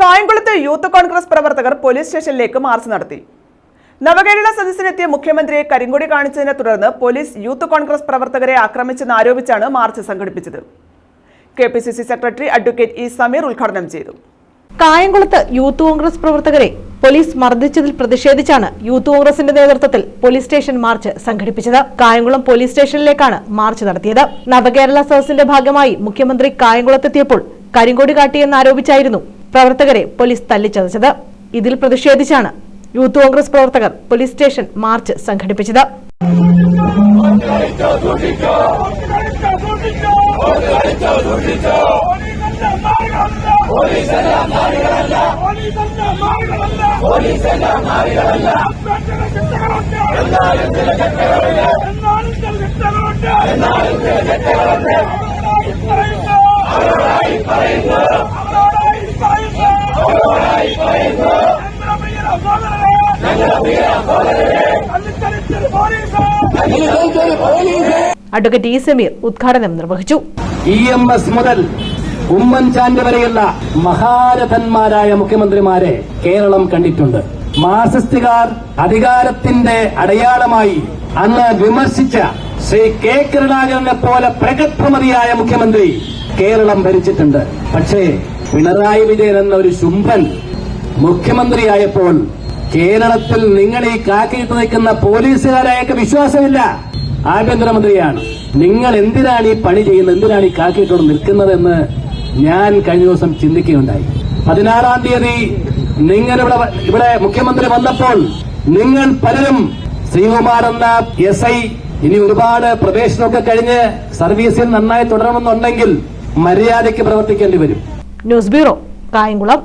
കായംകുളത്ത് യൂത്ത് കോൺഗ്രസ് പ്രവർത്തകർ പോലീസ് സ്റ്റേഷനിലേക്ക് മാർച്ച് നടത്തി. നവകേരള സദസ്സിനെത്തിയ മുഖ്യമന്ത്രിയെ കരിങ്കൊടി കാണിച്ചതിനെ തുടർന്ന് പോലീസ് യൂത്ത് കോൺഗ്രസ് പ്രവർത്തകരെ ആക്രമിച്ചെന്നാരോപിച്ചാണ് മാർച്ച് സംഘടിപ്പിച്ചത്. K P C C secretary advocate E Sameer ഉദ്ഘാടനം ചെയ്തു. കായംകുളത്ത് യൂത്ത് കോൺഗ്രസ് പ്രവർത്തകരെ പോലീസ് മർദ്ദിച്ചതിൽ പ്രതിഷേധിച്ചാണ് യൂത്ത് കോൺഗ്രസിന്റെ നേതൃത്വത്തിൽ പോലീസ് സ്റ്റേഷൻ മാർച്ച് സംഘടിപ്പിച്ചത്. കായംകുളം പോലീസ് സ്റ്റേഷനിലേക്കാണ് മാർച്ച് നടത്തിയത്. നവകേരള സദസ്സിന്റെ ഭാഗമായി മുഖ്യമന്ത്രി കായംകുളത്തെത്തിയപ്പോൾ കരിങ്കോടി കാട്ടിയെന്നാരോപിച്ചായിരുന്നു പ്രവർത്തകരെ പോലീസ് തല്ലിച്ചതച്ചത് ഇതിൽ പ്രതിഷേധിച്ചാണ് യൂത്ത് കോൺഗ്രസ് പ്രവർത്തകർ പോലീസ് സ്റ്റേഷൻ മാർച്ച് സംഘടിപ്പിച്ചത്. അഡ്വക്കേറ്റ് ഇ സമീർ ഉദ്ഘാടനം നിർവഹിച്ചു. ഇ എം എസ് മുതൽ ഉമ്മൻചാണ്ടി വരെയുള്ള മഹാരഥന്മാരായ മുഖ്യമന്ത്രിമാരെ കേരളം കണ്ടിട്ടുണ്ട്. മാർസിസ്റ്റുകാർ അധികാരത്തിന്റെ അടയാളമായി അന്ന് വിമർശിച്ച ശ്രീ കെ കരുണാകരനെ പോലെ പ്രഗത്ഭമതിയായ മുഖ്യമന്ത്രി കേരളം ഭരിച്ചിട്ടുണ്ട്. പക്ഷേ പിണറായി വിജയൻ എന്ന ഒരു ശുംഭൻ മുഖ്യമന്ത്രിയായപ്പോൾ കേരളത്തിൽ നിങ്ങൾ ഈ കാക്കിയിട്ട് നിൽക്കുന്ന പോലീസുകാരായൊക്കെ വിശ്വാസമില്ല. ആഭ്യന്തരമന്ത്രിയാണ്. നിങ്ങൾ എന്തിനാണ് ഈ പണി ചെയ്യുന്നത്? എന്തിനാണ് ഈ കാക്കിയിട്ടോട് നിൽക്കുന്നതെന്ന് ഞാൻ കഴിഞ്ഞ ദിവസം ചിന്തിക്കുകയുണ്ടായി. പതിനാറാം തീയതി നിങ്ങൾ ഇവിടെ ഇവിടെ മുഖ്യമന്ത്രി വന്നപ്പോൾ നിങ്ങൾ പലരും ശ്രീകുമാർ എന്ന എസ് ഐ ഇനി ഒരുപാട് പ്രവേശനമൊക്കെ കഴിഞ്ഞ് സർവീസിൽ നന്നായി തുടരണമെന്നുണ്ടെങ്കിൽ മര്യാദയ്ക്ക് പ്രവർത്തിക്കേണ്ടി വരും. News bureau Kayamkulam.